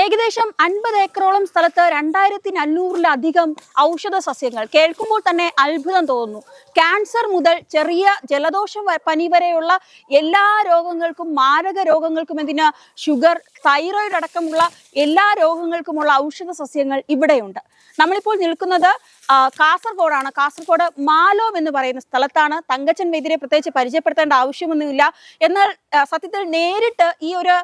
ഏകദേശം അൻപത് ഏക്കറോളം സ്ഥലത്ത് രണ്ടായിരത്തി അഞ്ഞൂറിലധികം ഔഷധ സസ്യങ്ങൾ. കേൾക്കുമ്പോൾ തന്നെ അത്ഭുതം തോന്നുന്നു. ക്യാൻസർ മുതൽ ചെറിയ ജലദോഷം പനി വരെയുള്ള എല്ലാ രോഗങ്ങൾക്കും മാരക രോഗങ്ങൾക്കും എന്തിന്? ഷുഗർ തൈറോയിഡ് അടക്കമുള്ള എല്ലാ രോഗങ്ങൾക്കുമുള്ള ഔഷധ സസ്യങ്ങൾ ഇവിടെയുണ്ട്. നമ്മളിപ്പോൾ നിൽക്കുന്നത് കാസർഗോഡാണ്. കാസർഗോഡ് മാലോം എന്ന് പറയുന്ന സ്ഥലത്താണ്. തങ്കച്ചൻ വൈദ്യരെ പ്രത്യേകിച്ച് പരിചയപ്പെടുത്തേണ്ട ആവശ്യമൊന്നുമില്ല. എന്നാൽ സത്യത്തിൽ നേരിട്ട് ഈ ഒരു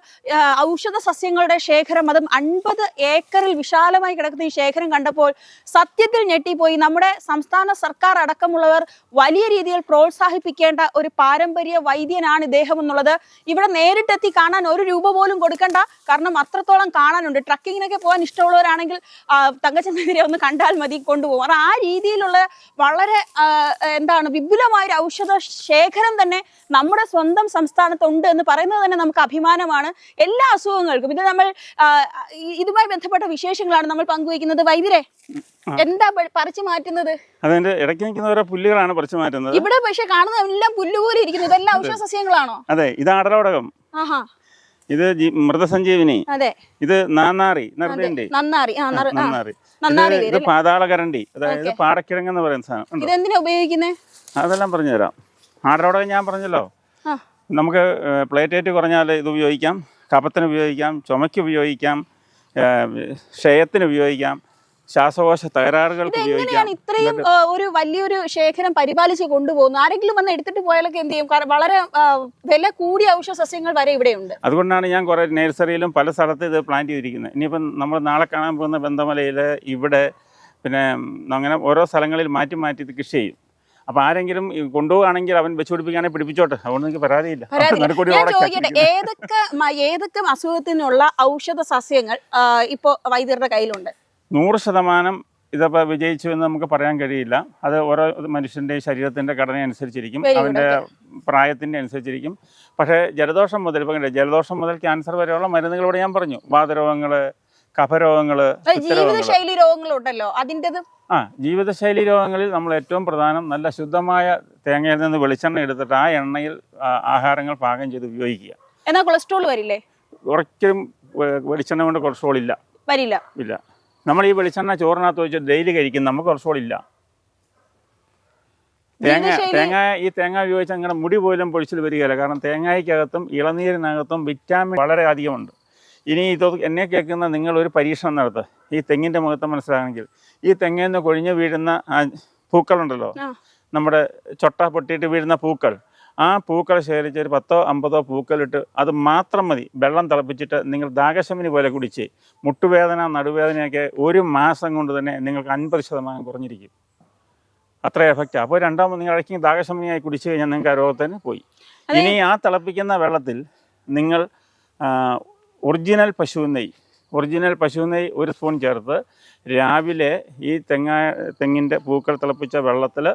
ഔഷധ സസ്യങ്ങളുടെ ശേഖരം അതും അൻപത് ഏക്കറിൽ വിശാലമായി കിടക്കുന്ന ഈ ശേഖരം കണ്ടപ്പോൾ സത്യത്തിൽ ഞെട്ടിപ്പോയി. നമ്മുടെ സംസ്ഥാന സർക്കാർ അടക്കമുള്ളവർ വലിയ രീതിയിൽ പ്രോത്സാഹിപ്പിക്കേണ്ട ഒരു പാരമ്പര്യ വൈദ്യനാണ് ഇദ്ദേഹം എന്നുള്ളത് ഇവിടെ നേരിട്ടെത്തി കാണാൻ ഒരു രൂപ പോലും കൊടുക്കണ്ട. കാരണം അത്രത്തോളം കാണാനുണ്ട്. ട്രക്കിങ്ങിനൊക്കെ പോകാൻ ഇഷ്ടമുള്ളവരാണെങ്കിൽ തങ്കച്ചൻ ഒന്ന് കണ്ടാൽ മതി കൊണ്ടുപോകും. ആ രീതിയിലുള്ള വളരെ എന്താണ് വിപുലമായ ഒരു ഔഷധ ശേഖരം തന്നെ നമ്മുടെ സ്വന്തം സംസ്ഥാനത്തുണ്ട് എന്ന് പറയുന്നത് തന്നെ നമുക്ക് അഭിമാനമാണ്. എല്ലാ അസുഖങ്ങൾക്കും. ഇത് നമ്മൾ ഇതുമായി ബന്ധപ്പെട്ട വിശേഷങ്ങളാണ് നമ്മൾ പങ്കുവയ്ക്കുന്നത്. വൈദ്യരെ എന്താ പറിച്ചു മാറ്റുന്നത്? അതിന്റെ ഇടയ്ക്ക് നിൽക്കുന്നവരെ പുല്ലുകളാണ് പറിച്ചു മാറ്റുന്നത്. ഇവിടെ പക്ഷെ കാണുന്ന എല്ലാം പുല്ലുപോലെ ഇരിക്കുന്നു. ഇതെല്ലാം ഔഷധ സസ്യങ്ങളാണോ? അതെ ഇത് ആടലോടകം. ഇത് മൃതസഞ്ജീവിനി. അതെ. ഇത് നാന്നാറി നന്നാറി. ഇത് പാതാള കരണ്ടി പാതാളകരണ്ടി. അതായത് പാടക്കിഴങ്ങ് എന്ന് പറയുന്ന സാധനം. ഇതെന്തിനാ ഉപയോഗിക്കുന്നേ? അതെല്ലാം പറഞ്ഞുതരാം. ആടലോടകം ഞാൻ പറഞ്ഞല്ലോ. നമുക്ക് പ്ലേറ്റേറ്റ് കുറഞ്ഞാൽ ഇത് ഉപയോഗിക്കാം. കഫത്തിന് ഉപയോഗിക്കാം ചുമയ്ക്ക് ഉപയോഗിക്കാം ക്ഷയത്തിന് ഉപയോഗിക്കാം ശ്വാസകോശ തകരാറുകൾക്ക് ഉപയോഗിക്കാം. ഇത്രയും ഒരു വലിയൊരു ശേഖരം പരിപാലിച്ച് കൊണ്ടുപോകുന്നു? ആരെങ്കിലും വന്ന് എടുത്തിട്ട് പോയാലൊക്കെ എന്ത് ചെയ്യും? വളരെ വില കൂടിയ ഔഷധ സസ്യങ്ങൾ വരെ ഇവിടെയുണ്ട്. അതുകൊണ്ടാണ് ഞാൻ കുറേ നഴ്സറിയിലും പല സ്ഥലത്ത് ഇത് പ്ലാന്റ് ചെയ്തിരിക്കുന്നത്. ഇനിയിപ്പം നമ്മൾ നാളെ കാണാൻ പോകുന്ന ബന്ധമലയിൽ ഇവിടെ പിന്നെ അങ്ങനെ ഓരോ സ്ഥലങ്ങളിൽ മാറ്റി മാറ്റി ഇത് കൃഷി ചെയ്യും. അപ്പോൾ ആരെങ്കിലും കൊണ്ടുപോവുകയാണെങ്കിൽ അവൻ വെച്ച് പിടിപ്പിക്കുകയാണെങ്കിൽ പിടിപ്പിച്ചോട്ടെ. അതുകൊണ്ട് എനിക്ക് പരാതിയില്ല. ഞാൻ ചോദിക്കട്ടെ ഏതൊക്കെ ഏതൊക്കെ അസുഖത്തിനുള്ള ഔഷധ സസ്യങ്ങൾ ഇപ്പോ വൈദ്യരുടെ കയ്യിലുണ്ട്? നൂറ് ശതമാനം ഇതിപ്പോൾ വിജയിച്ചു എന്ന് നമുക്ക് പറയാൻ കഴിയില്ല. അത് ഓരോ മനുഷ്യന്റെ ശരീരത്തിന്റെ ഘടന അനുസരിച്ചിരിക്കും. അവന്റെ പ്രായത്തിന്റെ അവന്റെ പ്രായത്തിന്റെ അനുസരിച്ചിരിക്കും. പക്ഷേ ജലദോഷം മുതൽ ഇപ്പം ജലദോഷം മുതൽ ക്യാൻസർ വരെയുള്ള മരുന്നുകളോട് ഞാൻ പറഞ്ഞു. വാതരോഗങ്ങൾ കഫരോഗങ്ങൾ ജീവിതശൈലി രോഗങ്ങളുണ്ടല്ലോ അതിന്റെത്? ആ ജീവിതശൈലി രോഗങ്ങളിൽ നമ്മൾ ഏറ്റവും പ്രധാനം നല്ല ശുദ്ധമായ തേങ്ങയിൽ നിന്ന് വെളിച്ചെണ്ണ എടുത്തിട്ട് ആ എണ്ണയിൽ ആഹാരങ്ങൾ പാകം ചെയ്ത് ഉപയോഗിക്കുക. എന്നാ കൊളസ്ട്രോൾ വരില്ലേ? ഒരിക്കലും വെളിച്ചെണ്ണ കൊണ്ട് കൊളസ്ട്രോൾ ഇല്ല. വരില്ല. ഇല്ല. നമ്മൾ ഈ വെളിച്ചെണ്ണ ചോറിനകത്ത് വെച്ച് ഡെയിലി കഴിക്കും നമുക്ക് കൊളസ്ട്രോൾ ഇല്ല. തേങ്ങ തേങ്ങ ഈ തേങ്ങ ഉപയോഗിച്ച് അങ്ങനെ മുടി പോലും പൊഴിച്ചിൽ വരികയില്ല. കാരണം തേങ്ങയ്ക്കകത്തും ഇളനീരിനകത്തും വിറ്റാമിൻ വളരെ അധികമുണ്ട്. ഇനി ഇത് എന്നെ കേൾക്കുന്ന നിങ്ങൾ ഒരു പരീക്ഷണം നടത്തുക ഈ തെങ്ങിന്റെ മുഖത്ത് മനസ്സിലാണെങ്കിൽ. ഈ തെങ്ങിൽ നിന്ന് കൊഴിഞ്ഞു വീഴുന്ന ആ പൂക്കളുണ്ടല്ലോ. നമ്മുടെ ചൊട്ട പൊട്ടിയിട്ട് വീഴുന്ന പൂക്കൾ. ആ പൂക്കൾ ശേഖരിച്ച് ഒരു പത്തോ അമ്പതോ പൂക്കളിട്ട് അത് മാത്രം മതി. വെള്ളം തിളപ്പിച്ചിട്ട് നിങ്ങൾ ദാഹശമിനി പോലെ കുടിച്ച്. മുട്ടുവേദന നടുവേദനയൊക്കെ ഒരു മാസം കൊണ്ട് തന്നെ നിങ്ങൾക്ക് അൻപത് ശതമാനം കുറഞ്ഞിരിക്കും. അത്ര എഫക്റ്റ് അപ്പോൾ രണ്ടാമത് നിങ്ങൾ ഇടയ്ക്ക് ദാഗശമിനിയായി കുടിച്ച് കഴിഞ്ഞാൽ നിങ്ങൾക്ക് ആ രോഗത്തിന് പോയി. ഇനി ആ തിളപ്പിക്കുന്ന വെള്ളത്തിൽ നിങ്ങൾ ഒറിജിനൽ പശു നെയ്യ്. ഒറിജിനൽ പശു നെയ്യ് ഒരു സ്പൂൺ ചേർത്ത് രാവിലെ ഈ തെങ്ങ തെങ്ങിന്റെ പൂക്കൾ തിളപ്പിച്ച വെള്ളത്തിൽ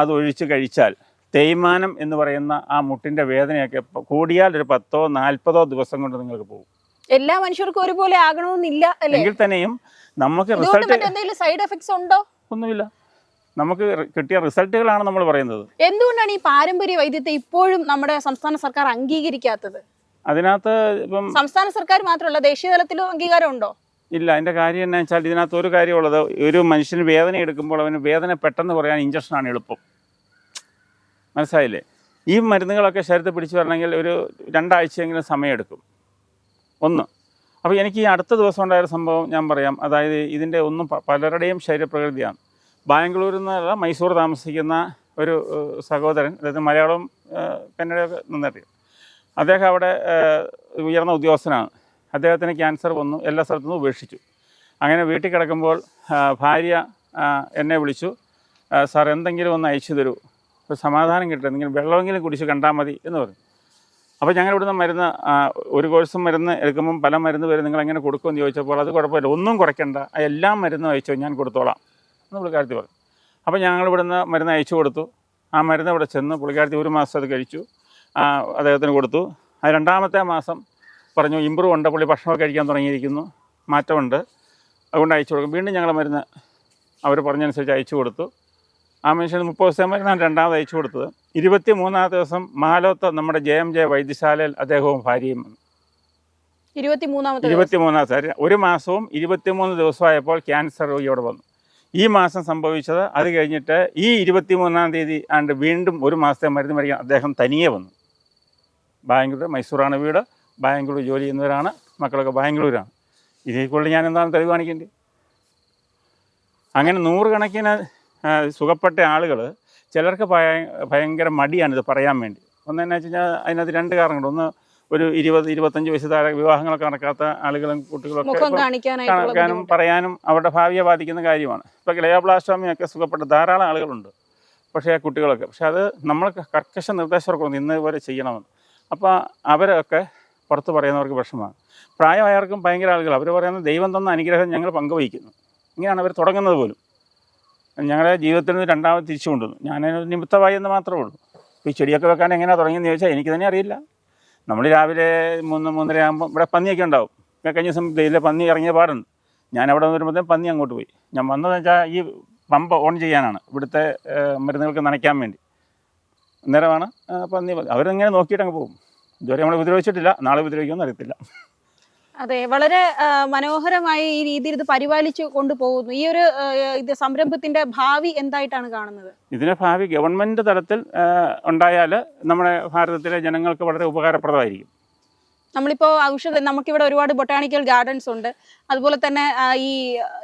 അതൊഴിച്ച് കഴിച്ചാൽ തേയ്മാനം എന്ന് പറയുന്ന ആ മുട്ടിന്റെ വേദനയൊക്കെ കൂടിയാൽ ഒരു പത്തോ നാൽപ്പതോ ദിവസം കൊണ്ട് നിങ്ങൾക്ക് പോകും. എല്ലാ മനുഷ്യർക്കും ഒരുപോലെ ആകണമെന്നില്ല എങ്കിൽ തന്നെയും നമുക്ക് റിസൾട്ട് എന്തെങ്കിലും സൈഡ് എഫക്ട്സ് ഉണ്ടോ? ഒന്നുമില്ല. നമുക്ക് കിട്ടിയ റിസൾട്ടുകളാണ് നമ്മൾ പറയുന്നത്. എന്തുകൊണ്ടാണ് ഈ പാരമ്പര്യ വൈദ്യത്തെ ഇപ്പോഴും നമ്മുടെ സംസ്ഥാന സർക്കാർ അംഗീകരിക്കാത്തത്? അതിനകത്ത് ഇപ്പം സംസ്ഥാന സർക്കാർ മാത്രമല്ല ദേശീയ തലത്തിലും അംഗീകാരം ഉണ്ടോ ഇല്ല അതിന്റെ കാര്യം എന്നാ വെച്ചാൽ ഇതിനകത്ത് ഒരു കാര്യമുള്ളത് ഒരു മനുഷ്യന് വേദന എടുക്കുമ്പോൾ അവന് വേദന പെട്ടെന്ന് പറയാൻ ഇഞ്ചക്ഷനാണ് എളുപ്പം. മനസ്സിലായില്ലേ? ഈ മരുന്നുകളൊക്കെ ശരീരത്തിൽ പിടിച്ചു വരണമെങ്കിൽ ഒരു രണ്ടാഴ്ചയെങ്കിലും സമയമെടുക്കും. ഒന്ന്. അപ്പോൾ എനിക്ക് ഈ അടുത്ത ദിവസം ഉണ്ടായ സംഭവം ഞാൻ പറയാം. അതായത് ഇതിന്റെ ഒന്നും പലരുടെയും ശരീരപ്രകൃതിയാണ്. ബാംഗ്ലൂരിൽ നിന്നല്ല മൈസൂർ താമസിക്കുന്ന ഒരു സഹോദരൻ അതായത് മലയാളം കന്നഡയൊക്കെ നന്നറിയും അദ്ദേഹം അവിടെ ഉയർന്ന ഉദ്യോഗസ്ഥനാണ്. അദ്ദേഹത്തിന് ക്യാൻസർ വന്നു എല്ലാ സ്ഥലത്തു നിന്നും ഉപേക്ഷിച്ചു. അങ്ങനെ വീട്ടിൽ കിടക്കുമ്പോൾ ഭാര്യ എന്നെ വിളിച്ചു. സാർ എന്തെങ്കിലും ഒന്ന് അയച്ചു തരൂ. ഒരു സമാധാനം കിട്ടും എന്തെങ്കിലും വെള്ളമെങ്കിലും കുടിച്ച് കണ്ടാൽ മതി എന്ന് പറഞ്ഞു. അപ്പോൾ ഞങ്ങൾ ഇവിടുന്ന് മരുന്ന് ഒരു കോഴ്സും മരുന്ന് എടുക്കുമ്പം പല മരുന്ന് വരും നിങ്ങൾ എങ്ങനെ കൊടുക്കുമെന്ന് ചോദിച്ചപ്പോൾ അത് കുഴപ്പമില്ല ഒന്നും കുറയ്ക്കണ്ട. എല്ലാം മരുന്നും അയച്ചോ ഞാൻ കൊടുത്തോളാം എന്ന് പുള്ളിക്കാരത്തി പറഞ്ഞു. അപ്പോൾ ഞങ്ങൾ ഇവിടുന്ന് മരുന്ന് അയച്ചു കൊടുത്തു. ആ മരുന്ന് ഇവിടെ ചെന്ന് പുള്ളിക്കാരത്തി ഒരു മാസം അത് കഴിച്ചു. അദ്ദേഹത്തിന് കൊടുത്തു. അത് രണ്ടാമത്തെ മാസം പറഞ്ഞു ഇമ്പ്രൂവ് ഉണ്ട് പുള്ളി ഭക്ഷണമൊക്കെ കഴിക്കാൻ തുടങ്ങിയിരിക്കുന്നു. മാറ്റമുണ്ട്. അതുകൊണ്ട് അയച്ചു കൊടുക്കും. വീണ്ടും ഞങ്ങൾ മരുന്ന് അവർ പറഞ്ഞനുസരിച്ച് അയച്ചു കൊടുത്തു. ആ മനുഷ്യന് മുപ്പത് ദിവസം മരുന്നാണ് രണ്ടാമത് അയച്ചു കൊടുത്തത്. ഇരുപത്തി മൂന്നാമത്തെ ദിവസം മാലോത്ത് നമ്മുടെ ജെ എം ജെ വൈദ്യശാലയിൽ അദ്ദേഹവും ഭാര്യയും വന്നു. ഇരുപത്തി മൂന്നാമത്തെ ഇരുപത്തി തീയതി ഒരു മാസവും ഇരുപത്തിമൂന്ന് ദിവസമായപ്പോൾ ക്യാൻസർ രോഗിയോടെ വന്നു. ഈ മാസം സംഭവിച്ചത് അത് കഴിഞ്ഞിട്ട് ഈ ഇരുപത്തിമൂന്നാം തീയതി ആണ്ട് വീണ്ടും ഒരു മാസത്തെ മരുന്ന് മേടിക്കാൻ അദ്ദേഹം തനിയെ വന്നു. ബാംഗ്ലൂർ മൈസൂറാണ് വീട്. ബാംഗ്ലൂർ ജോലി ചെയ്യുന്നവരാണ് മക്കളൊക്കെ ബാംഗ്ലൂരാണ്. ഇതേക്കുള്ള ഞാൻ എന്താണ് തെളിവ് കാണിക്കേണ്ടത്? അങ്ങനെ നൂറുകണക്കിന് സുഖപ്പെട്ട ആളുകൾ ചിലർക്ക് ഭയ ഭയങ്കര മടിയാണിത് പറയാൻ വേണ്ടി. ഒന്നെന്നു വെച്ച് കഴിഞ്ഞാൽ അതിനകത്ത് രണ്ട് കാരണങ്ങളുണ്ട്. ഒന്ന് ഒരു ഇരുപത് ഇരുപത്തഞ്ച് വയസ്സ് താഴെ വിവാഹങ്ങളൊക്കെ നടക്കാത്ത ആളുകളും കുട്ടികളൊക്കെ കാണിക്കാനും പറയാനും അവരുടെ ഭാവിയെ ബാധിക്കുന്ന കാര്യമാണ്. ഇപ്പോൾ ഗ്ലയോബ്ലാസ്റ്റോമിയൊക്കെ സുഖപ്പെട്ട ധാരാളം ആളുകളുണ്ട്. പക്ഷേ ആ കുട്ടികളൊക്കെ പക്ഷേ അത് നമ്മൾ കർക്കശ നിർദ്ദേശം ഇന്ന് വരെ ചെയ്യണമെന്ന്. അപ്പോൾ അവരൊക്കെ പുറത്ത് പറയുന്നവർക്ക് വിഷമമാണ്. പ്രായമായവർക്കും ഭയങ്കര ആളുകൾ അവർ പറയുന്ന ദൈവം തന്ന അനുഗ്രഹം ഞങ്ങൾ പങ്കുവയ്ക്കുന്നു ഇങ്ങനെയാണ് അവർ തുടങ്ങുന്നത് പോലും. ഞങ്ങളുടെ ജീവിതത്തിൽ നിന്ന് രണ്ടാമത് തിരിച്ചു കൊണ്ടുവന്നു. ഞാനൊരു നിമിത്തമായി എന്ന് മാത്രമേ ഉള്ളൂ. ഈ ചെടിയൊക്കെ വെക്കാൻ എങ്ങനെയാണ് തുടങ്ങിയെന്ന് ചോദിച്ചാൽ എനിക്ക് തന്നെ അറിയില്ല. നമ്മൾ രാവിലെ മൂന്ന് മൂന്നര ആകുമ്പോൾ ഇവിടെ പന്നിയൊക്കെ ഉണ്ടാവും. കഴിഞ്ഞ ദിവസം ഇതിലെ പന്നി ഇറങ്ങിയ പാടുണ്ട്. ഞാൻ അവിടെ വരുമ്പോഴത്തേക്കും പന്നി അങ്ങോട്ട് പോയി. ഞാൻ വന്നതെന്ന് വെച്ചാൽ ഈ പമ്പ് ഓൺ ചെയ്യാനാണ്. ഇവിടുത്തെ മരുന്നുകൾക്ക് നനയ്ക്കാൻ വേണ്ടി. അന്നേരമാണ് പന്നി അവരിങ്ങനെ നോക്കിയിട്ട് അങ്ങ് പോകും. ഇതുവരെ നമ്മൾ ഉപദ്രവിച്ചിട്ടില്ല. നാളെ ഉപദ്രവിക്കുമെന്ന് അറിയത്തില്ല. അതെ വളരെ മനോഹരമായി ഈ രീതിയിൽ ഇത് പരിപാലിച്ചു കൊണ്ടുപോകുന്നു. ഈ ഒരു ഇത് സംരംഭത്തിന്റെ ഭാവി എന്തായിട്ടാണ് കാണുന്നത്? ഇതിന് ഭാവി ഗവൺമെന്റ് തലത്തിൽ ഉണ്ടായാൽ നമ്മുടെ ഭാരതത്തിലെ ജനങ്ങൾക്ക് വളരെ ഉപകാരപ്രദമായിരിക്കും. നമ്മളിപ്പോ ഔഷധ നമുക്കിവിടെ ഒരുപാട് ബൊട്ടാണിക്കൽ ഗാർഡൻസ് ഉണ്ട്. അതുപോലെ തന്നെ ഈ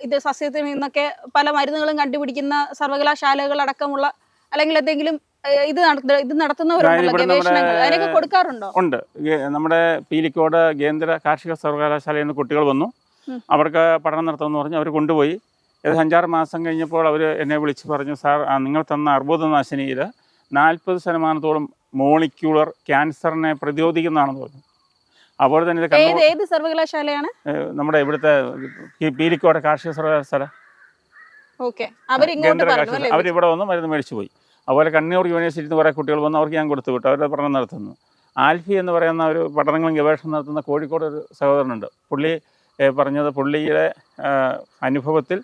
ഇത് സസ്യത്തിൽ നിന്നൊക്കെ പല മരുന്നുകളും കണ്ടുപിടിക്കുന്ന സർവകലാശാലകൾ അടക്കമുള്ള അല്ലെങ്കിൽ എന്തെങ്കിലും ഇത് ഇത് നടത്തുന്നവരുണ്ടല്ലോ ഗവേഷണങ്ങൾ. അതിനൊക്കെ കൊടുക്കാറുണ്ടോ? ഉണ്ട്. നമ്മുടെ പീലിക്കോട് കേന്ദ്ര കാർഷിക സർവകലാശാലയിൽ നിന്ന് കുട്ടികൾ വന്നു. അവർക്ക് പഠനം നടത്തുമെന്ന് പറഞ്ഞ് അവർ കൊണ്ടുപോയി. ഏകദേശം അഞ്ചാറ് മാസം കഴിഞ്ഞപ്പോൾ അവർ എന്നെ വിളിച്ച് പറഞ്ഞു സാർ നിങ്ങൾ തന്ന അർബുദനാശിനിയിൽ നാൽപ്പത് ശതമാനത്തോളം മോളിക്യൂളർ ക്യാൻസറിനെ പ്രതിരോധിക്കുന്നതാണെന്ന് പറഞ്ഞു. അപ്പോൾ തന്നെ ഇത് ഏത് ഏത് സർവകലാശാലയാണ്? നമ്മുടെ ഇവിടുത്തെ പീലിക്കോട് കാർഷിക സർവകലാശാല. ഇവിടെ? വന്ന് മരുന്ന് മേടിച്ചു പോയി. അതുപോലെ കണ്ണൂർ യൂണിവേഴ്സിറ്റിയിൽ നിന്ന് കുറേ കുട്ടികൾ വന്ന് അവർക്ക് ഞാൻ കൊടുത്തു വിട്ടു. അവരുടെ പഠനം നടത്തുന്നു. ആൽഫി എന്ന് പറയുന്ന ഒരു പഠനങ്ങളും ഗവേഷണം നടത്തുന്ന കോഴിക്കോട് ഒരു സഹോദരനുണ്ട്. പുള്ളി പറഞ്ഞത് പുള്ളിയുടെ അനുഭവത്തിൽ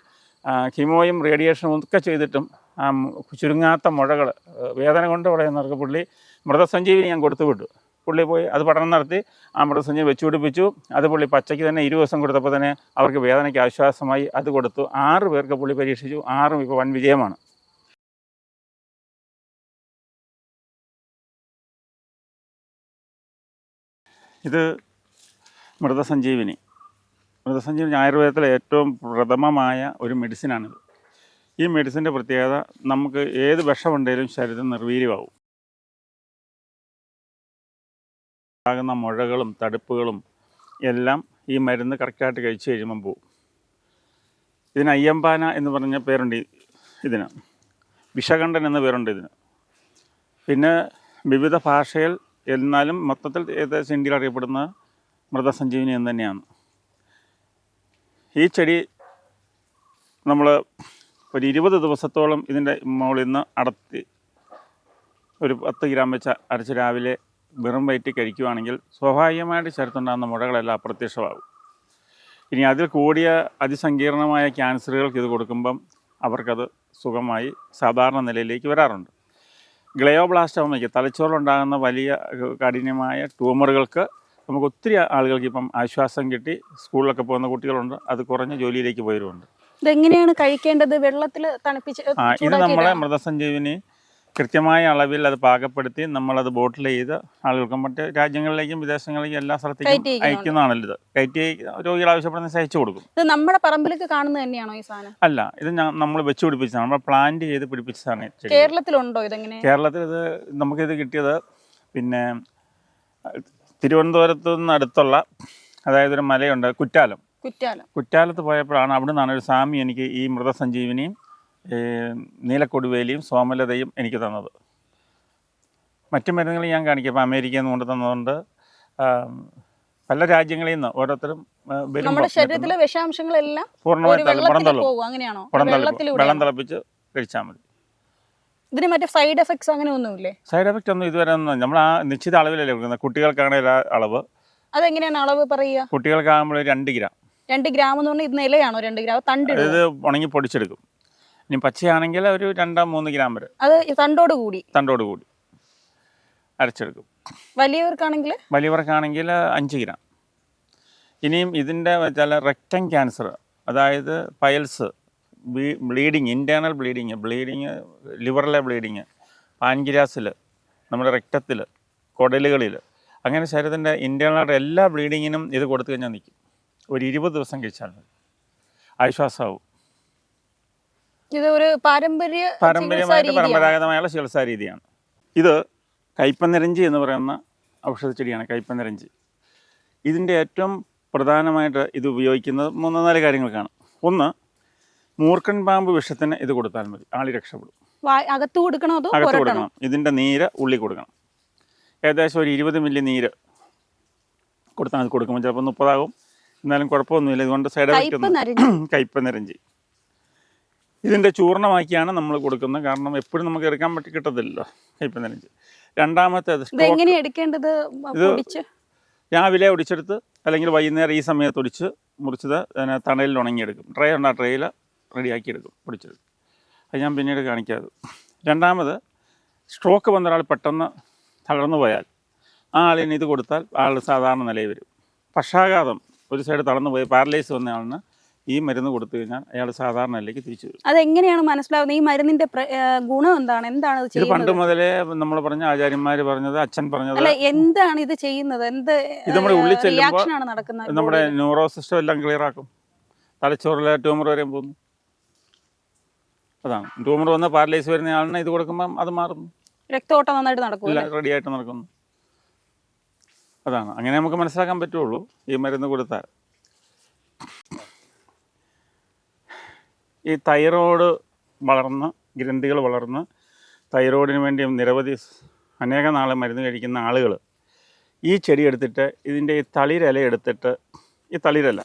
കീമോയും റേഡിയേഷനും ഒക്കെ ചെയ്തിട്ടും ആ ചുരുങ്ങാത്ത മുഴകൾ വേദന കൊണ്ട് പറയുന്നവർക്ക് പുള്ളി മൃതസഞ്ജീവിനി ഞാൻ കൊടുത്തു വിട്ടു. പുള്ളി പോയി അത് പഠനം നടത്തി ആ മൃതസഞ്ജീവി വെച്ചു പിടിപ്പിച്ചു. അത് പുള്ളി പച്ചയ്ക്ക് തന്നെ ഇരുപത് ദിവസം കൊടുത്തപ്പോൾ തന്നെ അവർക്ക് വേദനയ്ക്ക് ആശ്വാസമായി അത് കൊടുത്തു. ആറ് പേർക്ക് പുള്ളി പരീക്ഷിച്ചു. ആറും ഇപ്പോൾ വൻ വിജയമാണ്. ഇത് മൃതസഞ്ജീവിനി. മൃതസഞ്ജീവിനി ആയുർവേദത്തിലെ ഏറ്റവും പ്രഥമമായ ഒരു മെഡിസിനാണിത്. ഈ മെഡിസിന്റെ പ്രത്യേകത നമുക്ക് ഏത് വിഷമുണ്ടെങ്കിലും ശരീരം നിർവീര്യമാവും. ആകുന്ന മുഴകളും തടുപ്പുകളും എല്ലാം ഈ മരുന്ന് കറക്റ്റായിട്ട് കഴിച്ചു കഴിയുമ്പം പോവും. ഇതിന് അയ്യമ്പാന എന്ന് പറഞ്ഞ പേരുണ്ട് ഇതിന്. വിഷകണ്ഠൻ എന്ന പേരുണ്ട് ഇതിന്. പിന്നെ വിവിധ ഭാഷയിൽ എന്നാലും മൊത്തത്തിൽ ഏകദേശം ഇന്ത്യയിൽ അറിയപ്പെടുന്ന മൃതസഞ്ജീവിനി എന്ന് തന്നെയാണ്. ഈ ചെടി നമ്മൾ ഒരു ഇരുപത് ദിവസത്തോളം ഇതിന്റെ മുകളിൽ നിന്ന് അടത്തി ഒരു പത്ത് ഗ്രാം വെച്ച് അരച്ച് രാവിലെ വെറും വയറ്റി കഴിക്കുകയാണെങ്കിൽ സ്വാഭാവികമായിട്ട് ചേർത്തുണ്ടാകുന്ന മുഴകളെല്ലാം അപ്രത്യക്ഷമാകും. ഇനി അതിൽ കൂടിയ അതിസങ്കീർണമായ ക്യാൻസറുകൾക്ക് ഇത് കൊടുക്കുമ്പം അവർക്കത് സുഖമായി സാധാരണ നിലയിലേക്ക് വരാറുണ്ട്. ഗ്ലയോബ്ലാസ്റ്റോമയ്ക്ക് തലച്ചോറിലുണ്ടാകുന്ന വലിയ കഠിനമായ ട്യൂമറുകൾക്ക് നമുക്ക് ഒത്തിരി ആളുകൾക്ക് ഇപ്പം ആശ്വാസം കിട്ടി. സ്കൂളിലൊക്കെ പോകുന്ന കുട്ടികളുണ്ട്. അത് കുറഞ്ഞ ജോലിയിലേക്ക് പോയവരുണ്ട് ഇതെങ്ങനെയാണ് കഴിക്കേണ്ടത്? വെള്ളത്തിൽ തണുപ്പിച്ച് ഇത് നമ്മളെ? മൃതസഞ്ജീവിനി കൃത്യമായ അളവിൽ അത് പാകപ്പെടുത്തി നമ്മളത് ബോട്ടിൽ ചെയ്ത് ആളുകൾക്കും മറ്റ് രാജ്യങ്ങളിലേക്കും വിദേശങ്ങളിലേക്കും എല്ലാ സ്ഥലത്തേക്കും അയക്കുന്നതാണല്ലോ ഇത്. കയറ്റി രോഗികൾ ആവശ്യപ്പെടുന്ന അയച്ചു കൊടുക്കും. ഇത് നമ്മുടെ പറമ്പിലേക്ക് കാണുന്നത് തന്നെയാണോ ഈ സാധനം? അല്ല ഇത് നമ്മൾ വെച്ച് പിടിപ്പിച്ചതാണ്. നമ്മൾ പ്ലാന്റ് ചെയ്ത് പിടിപ്പിച്ചതാണ്. കേരളത്തിലുണ്ടോ ഇതെങ്ങനെ? കേരളത്തിൽ ഇത് നമുക്കിത് കിട്ടിയത് പിന്നെ തിരുവനന്തപുരത്ത് നിന്ന് അടുത്തുള്ള അതായത് ഒരു മലയുണ്ട് കുറ്റാലം. കുറ്റാലം. കുറ്റാലത്ത് പോയപ്പോഴാണ് അവിടെ നിന്നാണ് ഒരു സ്വാമി എനിക്ക് ഈ മൃതസഞ്ജീവിനിയും നീലക്കൊടുവേലിയും സോമലതയും എനിക്ക് തന്നത്. മറ്റു മരുന്നുകൾ ഞാൻ കാണിക്കാം. ഇപ്പം അമേരിക്കയിൽ നിന്ന് കൊണ്ട് തന്നതുകൊണ്ട് പല രാജ്യങ്ങളിൽ നിന്ന് ഓരോരുത്തരും നമ്മുടെ ശരീരത്തിലെ വിഷാംശങ്ങളെല്ലാം ഒരു പൂർണമായി തള്ളി പുറം വെള്ളത്തിൽ പോകും. അങ്ങനെയാണോ? പുറം തള്ളി. വെള്ളം തിളപ്പിച്ച് കഴിച്ചാൽ മതി. ഇതിന് മറ്റേ സൈഡ് എഫക്ട്സ് അങ്ങനെ ഒന്നുമില്ലേ സൈഡ് എഫക്റ്റ് ഒന്നും ഇതുവരെ ഒന്നും നമ്മൾ ആ നിശ്ചിത അളവിലല്ലേ കൊടുക്കുന്നത്. കുട്ടികൾക്കാണെങ്കിൽ അളവ്. അതെങ്ങനെയാണ് അളവ് പറയുക? കുട്ടികൾക്കാകുമ്പോൾ രണ്ട് ഗ്രാം. രണ്ട് ഗ്രാം എന്ന് പറഞ്ഞാൽ ഇത് നിലയാണോ? രണ്ട് ഗ്രാം തണ്ട് ഇത് ഉണങ്ങി പൊടിച്ചെടുക്കും. ഇനി പച്ചയാണെങ്കിൽ ഒരു രണ്ടോ മൂന്ന് ഗ്രാം വരെ. അത് തണ്ടോട് കൂടി. തണ്ടോട് കൂടി. അരച്ചെടുക്കും. വലിയവർക്കാണെങ്കിൽ? വലിയവർക്കാണെങ്കിൽ അഞ്ച് ഗ്രാം. ഇനിയും ഇതിന്റെ ചില റെക്റ്റം ക്യാൻസർ അതായത് piles bleeding internal bleeding bleeding ലിവറിലെ bleeding പാൻഗ്രാസിൽ നമ്മുടെ രക്തത്തിൽ കുടലുകളിൽ അങ്ങനെ ശരീരത്തിന്റെ ഇന്റേർണലായിട്ട് എല്ലാ ബ്ലീഡിങ്ങിനും ഇത് കൊടുത്തു കഴിഞ്ഞാൽ നിൽക്കും. ഒരു ഇരുപത് ദിവസം കഴിച്ചാൽ മതി. ആശ്വാസമാവും. ഇത് ഒരു പാരമ്പര്യ പാരമ്പര്യമായിട്ട് പരമ്പരാഗതമായുള്ള ചികിത്സാ രീതിയാണ്. ഇത് കയ്പനിരഞ്ചി എന്ന് പറയുന്ന ഔഷധ ചെടിയാണ് കയ്പനിരഞ്ചി. ഇതിന്റെ ഏറ്റവും പ്രധാനമായിട്ട് ഇത് ഉപയോഗിക്കുന്നത് മൂന്ന് നാല് കാര്യങ്ങൾക്കാണ് ഒന്ന് മൂർക്കൻ പാമ്പ് വിഷത്തിന് ഇത് കൊടുത്താൽ മതി ആളി രക്ഷപ്പെടും. അകത്ത് കൊടുക്കണോ അകത്ത് കൊടുക്കണം. ഇതിന്റെ നീര് ഉള്ളി കൊടുക്കണം. ഏകദേശം ഒരു ഇരുപത് മില്ലി നീര് കൊടുത്താൽ അത് കൊടുക്കുമ്പോൾ ചിലപ്പോൾ മുപ്പതാകും. എന്നാലും കുഴപ്പമൊന്നുമില്ല. ഇതുകൊണ്ട് സൈഡ് കയ്പ് എഫക്റ്റ് നിരഞ്ചി ഇതിന്റെ ചൂർണമാക്കിയാണ് നമ്മൾ കൊടുക്കുന്നത്. കാരണം എപ്പോഴും നമുക്ക് എടുക്കാൻ പറ്റി കിട്ടത്തില്ലല്ലോ. ഇപ്പം നനഞ്ച് രണ്ടാമത്തെ ഇത് എടുക്കേണ്ടത്? പൊടിച്ച്? രാവിലെ ഒടിച്ചെടുത്ത് അല്ലെങ്കിൽ വൈകുന്നേരം ഈ സമയത്ത് ഒടിച്ച് മുറിച്ചത് അതിനെ തണലിൽ ഉണങ്ങിയെടുക്കും. ട്രേ ഉണ്ട്? ആ ട്രേയിൽ റെഡിയാക്കി എടുക്കും പൊടിച്ചെടുക്കും. അത് ഞാൻ പിന്നീട് കാണിക്കാതെ രണ്ടാമത് സ്ട്രോക്ക് വന്ന ഒരാൾ പെട്ടെന്ന് തളർന്നു പോയാൽ ആ ആളിന് ഇത് കൊടുത്താൽ ആൾ സാധാരണ നിലയിൽ വരും. പക്ഷാഘാതം ഒരു സൈഡ് തളർന്നു പോയി പാരലൈസ് വന്ന ആളിന് ഈ മരുന്ന് കൊടുത്തു കഴിഞ്ഞാൽ അയാൾ സാധാരണ നിലയ്ക്ക് തിരിച്ചു വരും. അതെങ്ങനെയാണ് മനസ്സിലാവുന്നത്? ഈ മരുന്നിന്റെ ഗുണം എന്താണ്? എന്താണ് ഇത് പണ്ട് മുതലേ നമ്മൾ പറഞ്ഞ ആചാര്യന്മാർ പറഞ്ഞത് അച്ഛൻ പറഞ്ഞത് അല്ല എന്താണ് ഇത് ചെയ്യുന്നത്? എന്ത് ഇത് നമ്മുടെ ഉള്ളിൽ ചെല്ലുമ്പോൾ നടക്കുന്നത്? നമ്മുടെ ന്യൂറോ സിസ്റ്റം എല്ലാം ക്ലിയർ ആക്കും. തലച്ചോറിലെ ട്യൂമർ വരെയും പോകുന്നു. അതാണ്. ട്യൂമർ വന്ന് പാരലൈസ് വരുന്ന ആളിനെ ഇത് കൊടുക്കുമ്പോൾ അത് മാറുന്നു. രക്തോട്ടം നന്നായിട്ട് നടക്കും റെഡി ആയിട്ട് നടക്കുന്നു. അതാണ്. അങ്ങനെ നമുക്ക് മനസ്സിലാക്കാൻ പറ്റുള്ളൂ ഈ മരുന്ന് കൊടുത്താൽ. ഈ തൈറോയ്ഡ് വളർന്ന് ഗ്രന്ഥികൾ വളർന്ന് തൈറോയിഡിന് വേണ്ടി നിരവധി അനേക നാൾ മരുന്ന് കഴിക്കുന്ന ആളുകൾ ഈ ചെടി എടുത്തിട്ട് ഇതിന്റെ ഈ തളിരല എടുത്തിട്ട് ഈ തളിരല.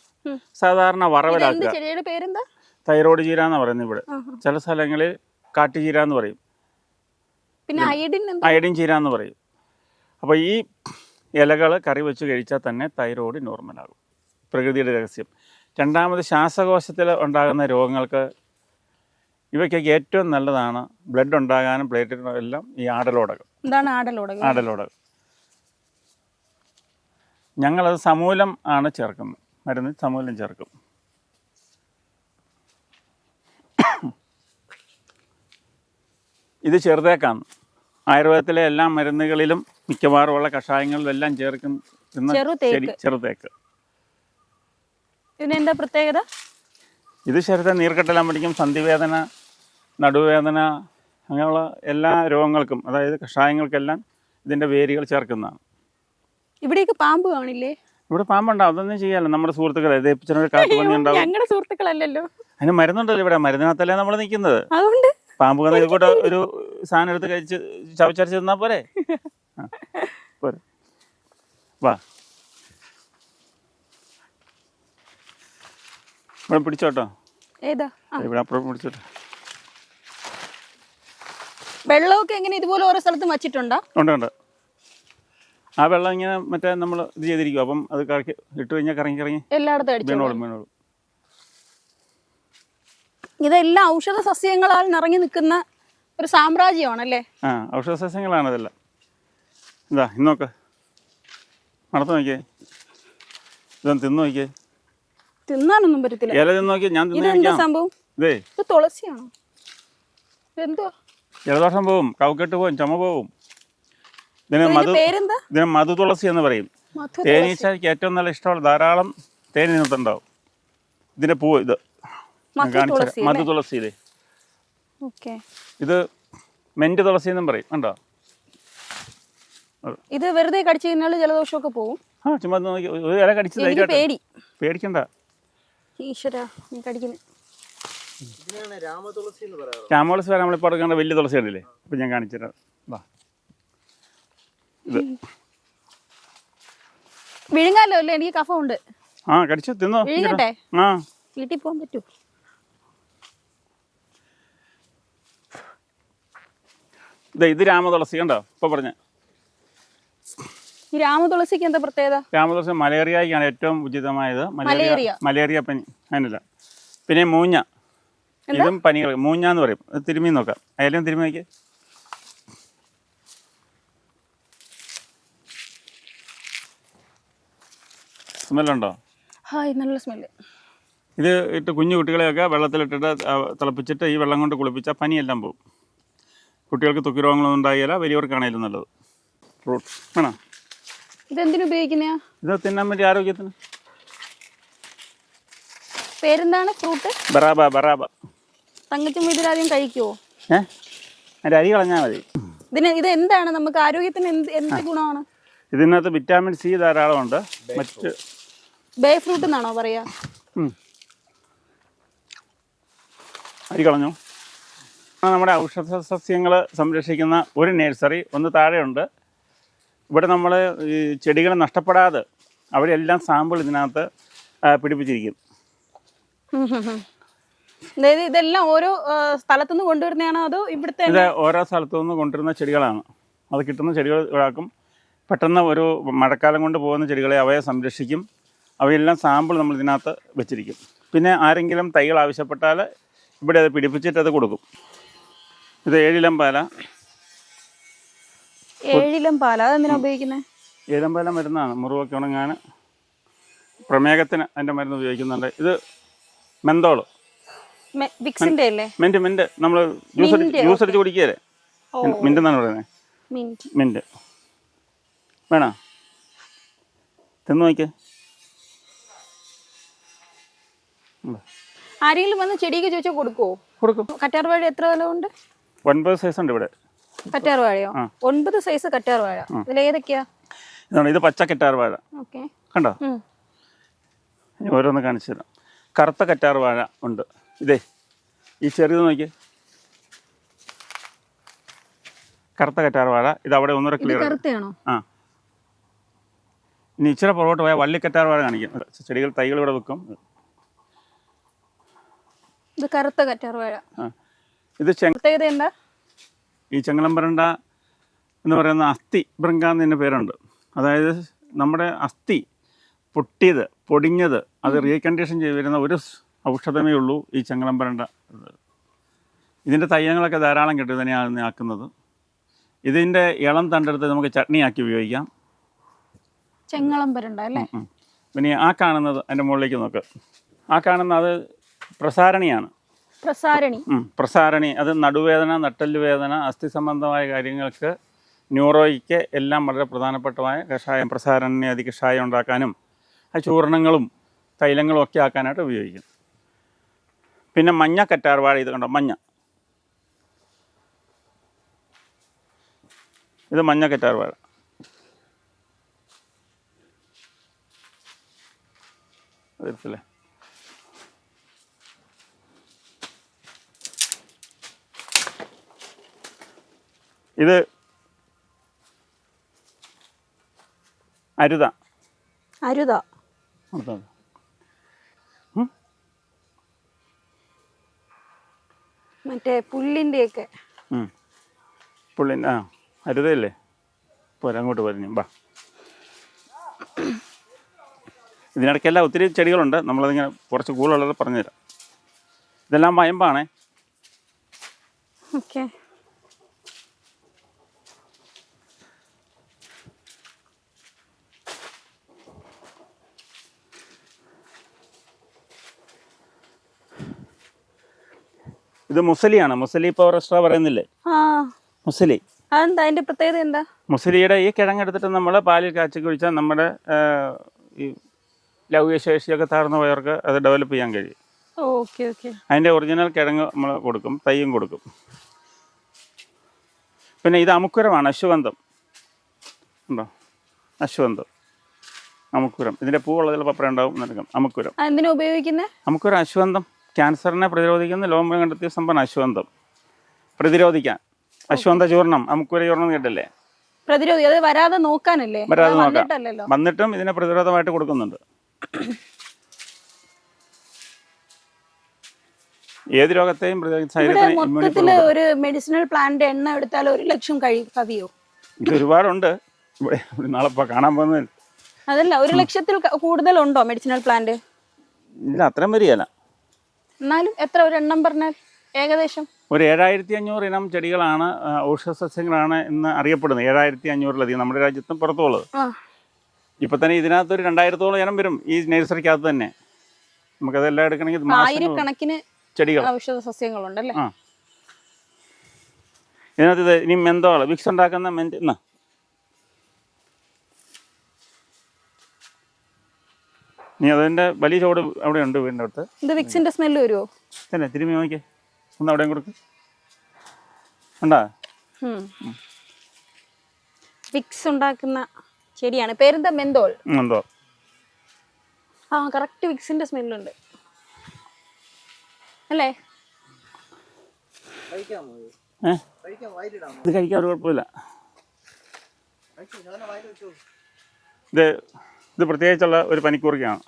സാധാരണ വറവലാക്കുക. തൈറോയ്ഡ് ചീര എന്ന് പറയുന്നത് ഇവിടെ. ചില സ്ഥലങ്ങളിൽ കാട്ടുചീര എന്ന് പറയും. പിന്നെ അയഡിൻ അയഡിൻ ചീര എന്ന് പറയും. അപ്പോൾ ഈ ഇലകൾ കറി വെച്ച് കഴിച്ചാൽ തന്നെ തൈറോയ്ഡ് നോർമലാകും. പ്രകൃതിയുടെ രഹസ്യം. രണ്ടാമത് ശ്വാസകോശത്തിൽ ഉണ്ടാകുന്ന രോഗങ്ങൾക്ക് ഇവയ്ക്കൊക്കെ ഏറ്റവും നല്ലതാണ് ബ്ലഡ് ഉണ്ടാകാനും പ്ലേറ്റ്ലെറ്റ് എല്ലാം ഈ ആടലോടകം. എന്താണ് ആടലോടകം ആടലോടകം. ഞങ്ങളത് സമൂലം ആണ് ചേർക്കുന്നത്. മരുന്ന് സമൂലം ചേർക്കും. ഇത് ചെറുതേക്കാണ്. ആയുർവേദത്തിലെ എല്ലാ മരുന്നുകളിലും മിക്കവാറും ഉള്ള കഷായങ്ങളിലെല്ലാം ചേർക്കും ചെറുതേക്ക്. ഇതിന് എന്താ പ്രത്യേകത? ഇത് ശരീരത്തെ നീർക്കെട്ടെല്ലാം പിടിക്കും സന്ധിവേദന നടുവേദന അങ്ങനെയുള്ള എല്ലാ രോഗങ്ങൾക്കും അതായത് കഷായങ്ങൾക്കെല്ലാം ഇതിന്റെ വേരുകൾ ചേർക്കുന്നതാണ്. ഇവിടേക്ക് പാമ്പ് കാണില്ലേ? ഇവിടെ പാമ്പുണ്ടാവും അതൊന്നും ചെയ്യാമല്ലോ നമ്മുടെ സുഹൃത്തുക്കളെ ദയിപ്പിച്ചൊരു പന്നി ഉണ്ടാവും. ഞങ്ങളുടെ സുഹൃത്തുക്കളല്ലല്ലോ. അതിന് മരുന്നുണ്ടല്ലോ ഇവിടെ. മരുന്നിനകത്തല്ലേ നമ്മൾ നിൽക്കുന്നത്. അതുകൊണ്ട് പാമ്പ് വന്ന് ഇതുകൂട്ട് ഒരു സാധനം എടുത്ത് കഴിച്ച് ചവച്ചരച്ച് തന്നാ പോരെ? പോരെ. വാ. ഇവിടെ പിടിച്ചോട്ടോ. ഏതാ? ഇവിടെ അപ്പുറം പിടിച്ചോട്ടോ. വെള്ളമൊക്കെ എങ്ങനെ ഇതുപോലെ ഓരോ സ്ഥലത്തും വച്ചിട്ടുണ്ടോ? ഉണ്ട് ഉണ്ട്. ആ വെള്ളം ഇങ്ങനെ മറ്റേ നമ്മൾ ഇത് ചെയ്തിരിക്കും അപ്പം അത് കറക്കി ഇട്ട് കഴിഞ്ഞാൽ കറങ്ങി കറങ്ങി എല്ലായിടത്തും വീണോളും വീണോളും. ഇതെല്ലാം ഔഷധ സസ്യങ്ങളാൽ നിറഞ്ഞു നിൽക്കുന്ന ഒരു സാമ്രാജ്യമാണല്ലേ? ആ ഔഷധ സസ്യങ്ങളാണ് ഇതെല്ലാം ഇതാ ഇന്നോക്ക് മണത്ത് നോക്കിയേ. ഇതൊന്ന് തിന്നു നോക്കിയേ. തിന്നാനൊന്നും പറ്റത്തില്ല. ഇല തിന്നു നോക്കിയേ ഞാൻ തിന്നു ഇതെന്താ സംഭവം? ഇതേ ഇത് തുളസിയാണോ? ഇതെന്തോ ജലദോഷം പോവും കൗക്കെട്ട് പോവും ചുമ പോവും. ഇതിന് ഇതിന്റെ മധു പേരെന്താ? ഇതിന് മധു തുളസി എന്ന് പറയും. മധു തേനീച്ചയ്ക്ക് ഏറ്റവും നല്ല ഇഷ്ടമുള്ള ധാരാളം തേൻ ഇതിനകത്തുണ്ടാവും ഇതിന്റെ പൂവ് ഇത്. ഞാൻ മധു തുളസി മധു തുളസി ഇതേ ഓക്കെ. ഇത് മെന്റ് തുളസി എന്നും പറയും ഉണ്ടോ ഇത് വെറുതെ കടിച്ചു കഴിഞ്ഞാൽ ജലദോഷമൊക്കെ പോവും. ആ ചുമ്മാ നോക്കി ഒരു ഇല കടിച്ച് എനിക്ക് ധൈര്യമായിട്ട് പേടി. പേടിക്കണ്ട. ഈശ്വര രാമതുളസി വരെ നമ്മളിപ്പോൾ എടുക്കേണ്ട വലിയ തുളസി ഉണ്ടല്ലേ ഇപ്പം ഞാൻ കാണിച്ചു തരാം. വാ. ഇത്. വിഴുങ്ങാലോ അല്ലേ? എനിക്ക് കഫം ഉണ്ട്. ആ കടിച്ചു തിന്നോ. വിഴുങ്ങട്ടെ? ആ. വീട്ടിൽ പോകാൻ പറ്റൂ. ഇത് രാമതുളസി കണ്ടോ? ഇപ്പൊ പറഞ്ഞ. ഈ രാമതുളസിക്ക് എന്താ പ്രത്യേകത? രാമതുളസി മലേറിയക്കാണ് ഏറ്റവും ഉചിതമായത്. മലേറിയ. മലേറിയ. പനി. അതിനല്ല പിന്നെ മൂഞ്ഞ. ഇതും പനികൾ മൂഞ്ഞ എന്ന് പറയും. തിരുമ്മി നോക്കാം. അതിലും തിരുമ്മി നോക്കി സ്മെല്ലുണ്ടോ? ഹായ് നല്ല സ്മെല്ല്. ഇത് ഇട്ട് കുഞ്ഞു കുട്ടികളെയൊക്കെ വെള്ളത്തിലിട്ടിട്ട് തിളപ്പിച്ചിട്ട് ഈ വെള്ളം കൊണ്ട് കുളിപ്പിച്ചാൽ പനിയെല്ലാം പോകും കുട്ടികൾക്ക് തൊക്കി രോഗങ്ങളൊന്നും ഉണ്ടായില്ല വലിയവർക്കാണേലും നല്ലത്. ഫ്രൂട്ട് വേണം? ഇതെന്തിനു ഉപയോഗിക്കുന്നയാ ഇത് തിന്നാൻ വേണ്ടി ആരോഗ്യത്തിന്. പേരെന്താണ്? ഫ്രൂട്ട്? ബറാബ ബറാബ. തങ്കച്ചും ഇതിലാദ്യം കഴിക്കുവോ? ഏഹ് അതിന്റെ അരി കളഞ്ഞാൽ മതി. ഇതിന് ഇത് എന്താണ്? നമുക്ക് ആരോഗ്യത്തിന് എന്ത് എന്ത് ഗുണമാണ്? ഇതിനകത്ത് വിറ്റാമിൻ സി ധാരാളമുണ്ട്. മറ്റ് ബേ ഫ്രൂട്ട് എന്നാണോ പറയാ? ഉം. അരി കളഞ്ഞു. ആ, നമ്മുടെ ഔഷധ സസ്യങ്ങൾ സംരക്ഷിക്കുന്ന ഒരു നഴ്സറി ഒന്ന് താഴെയുണ്ട്. ഇവിടെ നമ്മൾ ഈ ചെടികൾ നഷ്ടപ്പെടാതെ അവരെല്ലാം സാമ്പിൾ ഇതിനകത്ത് പിടിപ്പിച്ചിരിക്കും. അതായത് ഇതെല്ലാം ഓരോ സ്ഥലത്തുനിന്ന് കൊണ്ടുവരുന്നതാണോ അതോ ഇവിടുത്തെ ഇത് ഓരോ സ്ഥലത്തു നിന്ന് കൊണ്ടുവരുന്ന ചെടികളാണ്. അത് കിട്ടുന്ന ചെടികൾ ഒരാക്കും പെട്ടെന്ന് ഒരു മഴക്കാലം കൊണ്ട് പോകുന്ന ചെടികളെ അവയെ സംരക്ഷിക്കും. അവയെല്ലാം സാമ്പിൾ നമ്മൾ ഇതിനകത്ത് വെച്ചിരിക്കും. പിന്നെ ആരെങ്കിലും തൈകൾ ആവശ്യപ്പെട്ടാൽ ഇവിടെ അത് പിടിപ്പിച്ചിട്ട് അത് കൊടുക്കും. ഇത് ഏഴിലം പാല ഏഴിലും പാല. അതെന്തിനാ ഉപയോഗിക്കുന്നത് ഏഴം പാല മരുന്നാണ്. മുറിവൊക്കെ ഉണങ്ങാൻ പ്രമേഹത്തിന് അതിന്റെ മരുന്ന് ഉപയോഗിക്കുന്നുണ്ട്. ഇത് മെന്തോൾ വിക്സിന്റെ അല്ലേ? Mint mint. നമ്മൾ ജ്യൂസ് അടി ജ്യൂസ് അടിച്ച് കുടിക്കുകയല്ലേ? മിന്റ് എന്നാണ് പറയുന്നത് മിന്റ്. വേണോ? തിന്നു നോക്കിയേ ആരെങ്കിലും വന്ന് ചെടിയൊക്കെ ചോദിച്ചാൽ കൊടുക്കുവോ? കൊടുക്കും. കറ്റാർ വഴി എത്ര വില ഉണ്ട്? ഒൻപത് സൈസ് ഉണ്ട് ഇവിടെ. കറ്റാർ വാഴയോ. ഒൻപത് സൈസ് കറ്റാർ വാഴ ഇതിൽ ഏതൊക്കെയാ ഇതാണ് ഇത് പച്ച കറ്റാർ വാഴ കണ്ടോ? ഓരോന്ന് കാണിച്ചു തരാം. കറുത്ത കറ്റാർ വാഴ ഉണ്ട്. ഇതേ ഈ ചെറിയത് നോക്കിയേ. കറുത്ത കറ്റാർ വാഴ ഇത് അവിടെ ഒന്നുകൂടെ ക്ലിയർ ആ. ഇനി ഇച്ചിരി പുറകോട്ട് പോയാൽ വള്ളി കറ്റാർ വാഴ കാണിക്കും. ചെടികൾ തൈകൾ ഇവിടെ വെക്കും. ഇത് കറുത്ത കറ്റാർ വാഴ ഇത് ചെങ്ങത്തേത് എന്താ? ഈ ചെങ്ങളമ്പരണ്ട എന്ന് പറയുന്ന അസ്ഥി ഭൃങ്ക എന്നതിന്റെ പേരുണ്ട്. അതായത് നമ്മുടെ അസ്ഥി പൊട്ടിയത് പൊടിഞ്ഞത് അത് റീകണ്ടീഷൻ ചെയ്ത് വരുന്ന ഒരു ഔഷധമേ ഉള്ളൂ ഈ ചെങ്ങളമ്പരണ്ട ഇതിന്റെ തയ്യങ്ങളൊക്കെ ധാരാളം കിട്ടും ഇതിനെയാണ് ആക്കുന്നത്. ഇതിന്റെ ഇളം തണ്ടെടുത്ത് നമുക്ക് ചട്നിയാക്കി ഉപയോഗിക്കാം. ചെങ്ങളം വരണ്ട അല്ലേ. പിന്നെ ആ കാണുന്നത് അതിന്റെ മുകളിലേക്ക് നോക്ക്. ആ കാണുന്ന അത് പ്രസാരണിയാണ്. പ്രസാരണി. പ്രസാരണി. അത് നടുവേദന നട്ടൽ വേദന അസ്ഥി സംബന്ധമായ കാര്യങ്ങൾക്ക് ന്യൂറോയ്ക്ക് എല്ലാം വളരെ പ്രധാനപ്പെട്ടമായ കഷായം പ്രസാരണി അതി കഷായം ഉണ്ടാക്കാനും ആ ചൂർണങ്ങളും തൈലങ്ങളും ഒക്കെ ആക്കാനായിട്ട് ഉപയോഗിക്കും. പിന്നെ മഞ്ഞ കറ്റാർവാഴ ഇത് കണ്ടോ? മഞ്ഞ. ഇത് മഞ്ഞ കറ്റാർവാഴ. അതെടുത്തില്ലേ ഇത് അരുത. അരുത. മറ്റേ പുല്ലിന്റെയൊക്കെ ഉം. പുള്ളിന്റെ ആ അരുതയല്ലേ? പോരാ അങ്ങോട്ട് പറഞ്ഞു ബാ ഇതിനിടയ്ക്കെല്ലാം ഒത്തിരി ചെടികളുണ്ട്. നമ്മളതിങ്ങനെ കുറച്ച് കൂടുതലുള്ളത് പറഞ്ഞുതരാം. ഇതെല്ലാം വയമ്പാണേ. ഓക്കെ. ഇത് മുസലിയാണ്. മുസലി പവർ എക്സ്ട്രാ പറയുന്നില്ലേ? മുസലി. അതെന്താ? അതിന്റെ പ്രത്യേകത എന്താ? മുസലിയുടെ ഈ കിഴങ്ങെടുത്തിട്ട് നമ്മൾ പാലിൽ കാച്ചി കുഴിച്ചാൽ നമ്മുടെ ഈ ലൗകികശേഷിയൊക്കെ താഴ്ന്ന പോയവർക്ക് അത് ഡെവലപ്പ് ചെയ്യാൻ കഴിയും. Okay okay. അതിന്റെ ഒറിജിനൽ കിഴങ്ങ് നമ്മൾ കൊടുക്കും തൈയും കൊടുക്കും. പിന്നെ ഇത് അമുക്കുരമാണ് അശ്വന്തം ഉണ്ടോ? അശ്വന്തം അമുക്കുരം. ഇതിന്റെ പൂവുള്ളതിൽ അപ്പുറം ഉണ്ടാവും നടക്കും അമുക്കുരം. എന്തിനാ ഉപയോഗിക്കുന്നത് അമുക്കുരം അശ്വഗന്ധം. ക്യാൻസറിനെ പ്രതിരോധിക്കുന്ന ലോകം കണ്ടെത്തിയ സംഭവം അശ്വന്തം. പ്രതിരോധിക്കാൻ. അശ്വന്ത ചൂർണം അമുക്കുര ചൂർണം കേട്ടല്ലേ? പ്രതിരോധി അത് വരാതെ നോക്കാനല്ലേ? വരാതെ അത് നോക്കാം. വന്നിട്ടും ഇതിനെ പ്രതിരോധമായിട്ട് കൊടുക്കുന്നുണ്ട്. ഏത് രോഗത്തെയും മൊത്തത്തിൽ ഒരു മെഡിസിനൽ പ്ലാന്റ് എണ്ണ എടുത്താൽ ഒരു ലക്ഷം കവിയോ? ഇത് ഒരുപാടുണ്ട്. ഇവിടെ നാളെ കാണാൻ പോകുന്നത് അതല്ല ഒരു ലക്ഷത്തിൽ കൂടുതലുണ്ടോ മെഡിസിനൽ പ്ലാന്റ് ഇല്ല അത്രയും വരികയല്ല. എന്നാലും എത്ര ഒരു എണ്ണം പറഞ്ഞാൽ ഏകദേശം? ഒരു ഏഴായിരത്തി അഞ്ഞൂറ് ഇനം ചെടികളാണ് ഔഷധ സസ്യങ്ങളാണ് എന്ന് അറിയപ്പെടുന്നത്. ഏഴായിരത്തി അഞ്ഞൂറിലധികം നമ്മുടെ രാജ്യത്തും പുറത്തുള്ളത്. ഇപ്പൊ തന്നെ ഇതിനകത്ത് ഒരു രണ്ടായിരത്തോളം ഇനം വരും ഈ നഴ്സറിക്കകത്ത് തന്നെ. നമുക്കതെല്ലാം എടുക്കണമെങ്കിൽ ആയിരക്കണക്കിന് ചെടികൾ ഔഷധ സസ്യങ്ങളുണ്ടല്ലേ? ഇതിനകത്ത് ഇത് ഇനി മെന്തോൾ വിക്സ് ഉണ്ടാക്കുന്ന മെന്ത് എന്നാ ഇനി അതിന്റെ വലിയ ചോട് അവിടെ ഉണ്ട് വീടിന്റെ അടുത്ത്. ഇത് വിക്സിന്റെ സ്മെല്ല് വരുമോ തന്നെ തിരുമ്മി നോക്കി ഒന്ന് അവിടെയും കൊടുക്ക്. ഉണ്ടാ വിക്സ് ഉണ്ടാക്കുന്ന ചെടിയാണ്. പേരെന്താ? മെന്തോൾ. എന്തോ ആ കറക്റ്റ് വിക്സിന്റെ സ്മെല്ലുണ്ട്. അല്ലേ? ഏ? ഇത് കഴിക്കാൻ ഒരു കുഴപ്പമില്ല. ഇത് ഇത് പ്രത്യേകിച്ചുള്ള ഒരു പനിക്കൂർക്കയാണ്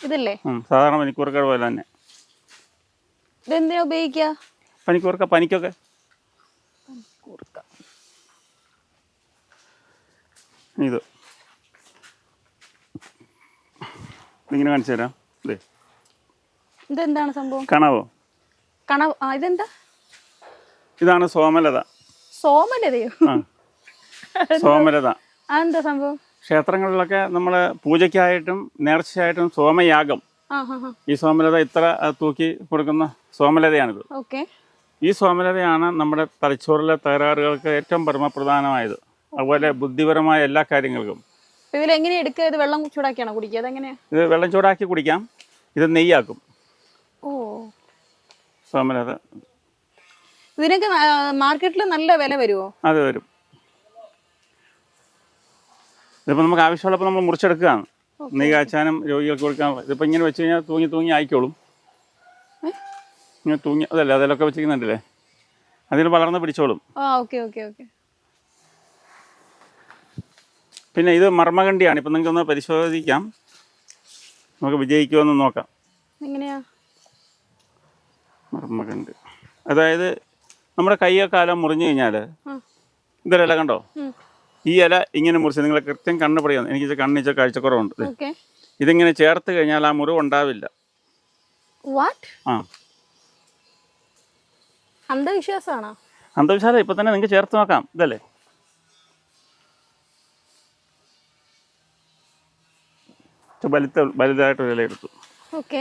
ഇതല്ലേ? സാധാരണ പനിക്കൂർക്ക പോലെ തന്നെ. ഇതെന്തിനാ ഉപയോഗിക്കുക പനിക്കൂർക്ക പനിക്കൊക്കെ. കൂർക്ക ഇത്. ഇങ്ങനെ കാണിച്ചു തരാം. ഇതേ ഇതെന്താണ് സംഭവം? കാണാവോ. കണവ്. ആ ഇതെന്താ? ഇതാണ് സോമലത. സോമലതയോ? ആ. സോമലത. എന്താ സംഭവം? ക്ഷേത്രങ്ങളിലൊക്കെ നമ്മൾ പൂജയ്ക്കായിട്ടും നേർച്ചയായിട്ടും സോമയാഗം. ഈ സോമലത ഇത്ര തൂക്കി കൊടുക്കുന്ന സോമലതയാണിത്. ഓക്കെ. ഈ സോമലതയാണ് നമ്മുടെ തലച്ചോറിലെ തകരാറുകൾക്ക് ഏറ്റവും പരമപ്രധാനമായത് അതുപോലെ ബുദ്ധിപരമായ എല്ലാ കാര്യങ്ങൾക്കും. ഇതിലെങ്ങനെ എടുക്കുക? ഇത് വെള്ളം ചൂടാക്കിയാണോ കുടിക്കുക? അതെങ്ങനെയാണ് ഇത് വെള്ളം ചൂടാക്കി കുടിക്കാം. ഇത് നെയ്യാക്കും. ഓ. സോമലത. ഇതിനൊക്കെ മാർക്കറ്റിൽ നല്ല വില വരുമോ അത് വരും. ഇതിപ്പോൾ നമുക്ക് ആവശ്യമുള്ളപ്പോൾ നമ്മൾ മുറിച്ചെടുക്കുകയാണ്. നീ കാച്ചാനും രോഗികൾക്ക് കൊടുക്കാനുള്ള ഇതിപ്പോൾ ഇങ്ങനെ വെച്ച് കഴിഞ്ഞാൽ തൂങ്ങി തൂങ്ങി ആയിക്കോളും? ഇങ്ങനെ തൂങ്ങി അതല്ല അതിലൊക്കെ വെച്ചിരിക്കുന്നുണ്ടല്ലേ? അതിൽ വളർന്ന് പിടിച്ചോളും. പിന്നെ ഇത് മർമ്മകണ്ടിയാണ് ഇപ്പം നിങ്ങൾക്ക് ഒന്ന് പരിശോധിക്കാം. നമുക്ക് വിജയിക്കുമെന്ന് നോക്കാം. എങ്ങനെയാ? മർമ്മകണ്ട് അതായത് നമ്മുടെ കൈയൊക്കെ കാലം മുറിഞ്ഞു കഴിഞ്ഞാൽ ഇതൊരല കണ്ടോ. ഈ ഇല ഇങ്ങനെ മുറിച്ച് നിങ്ങൾ കൃത്യം കണ്ണ് പറയുന്നത് എനിക്ക് കണ്ണിച്ച കാഴ്ചക്കുറവുണ്ട്. ഇതിങ്ങനെ ചേർത്ത് കഴിഞ്ഞാൽ ആ മുറിവ് ഉണ്ടാവില്ല. ആ. അന്ധവിശ്വാസമാണോ? അന്ധവിശ്വാസം ഇപ്പൊ തന്നെ നിങ്ങൾക്ക് ചേർത്ത് നോക്കാം. ഇതല്ലേ? വലുത്ത വലുതായിട്ടൊരു ഇല എടുത്തു.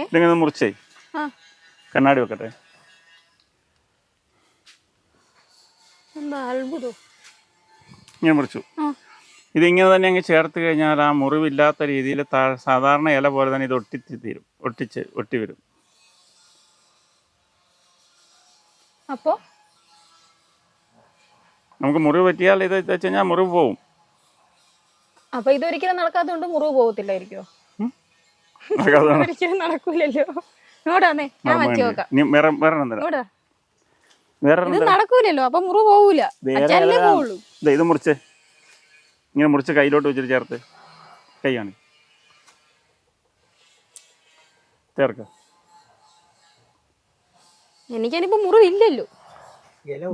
ഇതിങ്ങനെ മുറിച്ചേ. കണ്ണാടി വെക്കട്ടെ. എന്താ അത്ഭുതം. ഇങ്ങനെ മുറിച്ചു. ഇതിങ്ങനെ തന്നെ അങ്ങ് ചേർത്ത് കഴിഞ്ഞാൽ ആ മുറിവില്ലാത്ത രീതിയിൽ സാധാരണ ഇല പോലെ തന്നെ ഇത് ഒട്ടി തീരും ഒട്ടിച്ച് ഒട്ടി വരും. അപ്പോ? നമുക്ക് മുറിവ് പറ്റിയാൽ ഇത് വെച്ച് കഴിഞ്ഞാൽ മുറിവ് പോവും. അപ്പൊ ഇതൊരിക്കലും നടക്കാത്തതുകൊണ്ട് മുറിവ് പോകത്തില്ലായിരിക്കോ ഒരിക്കലും നടക്കൂലല്ലോ. നോടാന്നേ ഞാൻ മാറ്റി നോക്കാം. വേറെ ഇത് നടക്കൂലല്ലോ അപ്പൊ മുറിവ് പോവൂല? പോവുള്ളൂ. ദേ ഇത് മുറിച്ച്. ഇങ്ങനെ മുറിച്ച് കയ്യിലോട്ട് വെച്ചിട്ട് ചേർത്ത്. കൈയാണ്. ചേർക്ക. എനിക്കതിനിപ്പോ മുറിവില്ലല്ലോ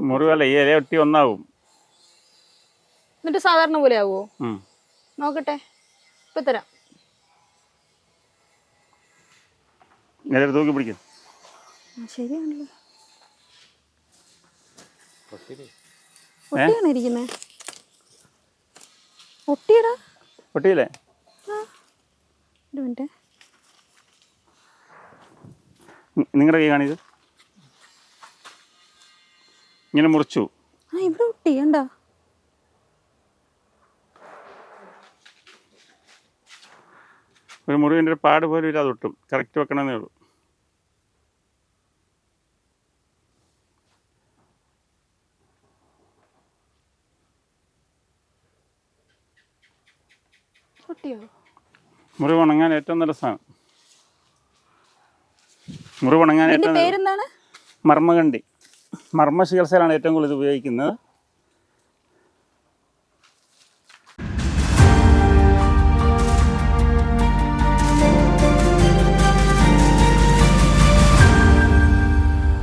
മുറിവല്ല ഈ ഇല ഒട്ടി ഒന്നാവും. എന്നിട്ട് സാധാരണ പോലെ ആവുമോ. നോക്കട്ടെ. ഇപ്പൊ തരാം. ഇല തൂക്കി പിടിക്കും. ശരിയാണല്ലോ? ഒട്ടിയാണ് ഒട്ടിയടാ. ഒരു മിനിറ്റ്. നിങ്ങളുടെ കൈ കാണിത് ഇങ്ങനെ മുറിച്ചു. ആ ഇവിടെ ഒട്ടി കണ്ടാ ഒരു മുറിവിന്റെ ഒരു പാട് പോലും ഇല്ലാതെ ഒട്ടും. കറക്റ്റ് വെക്കണമെന്നേ ഉള്ളൂ. ഒട്ടിയോ മുറിവ് ഉണങ്ങാൻ ഏറ്റവും നല്ല സാധനം. മുറിവ് ഉണങ്ങാൻ ഇതിന്റെ ഏറ്റവും പേരെന്താണ്? മർമ്മകണ്ടി മർമ്മ ചികിത്സയിലാണ് ഏറ്റവും കൂടുതൽ ഇത് ഉപയോഗിക്കുന്നത്.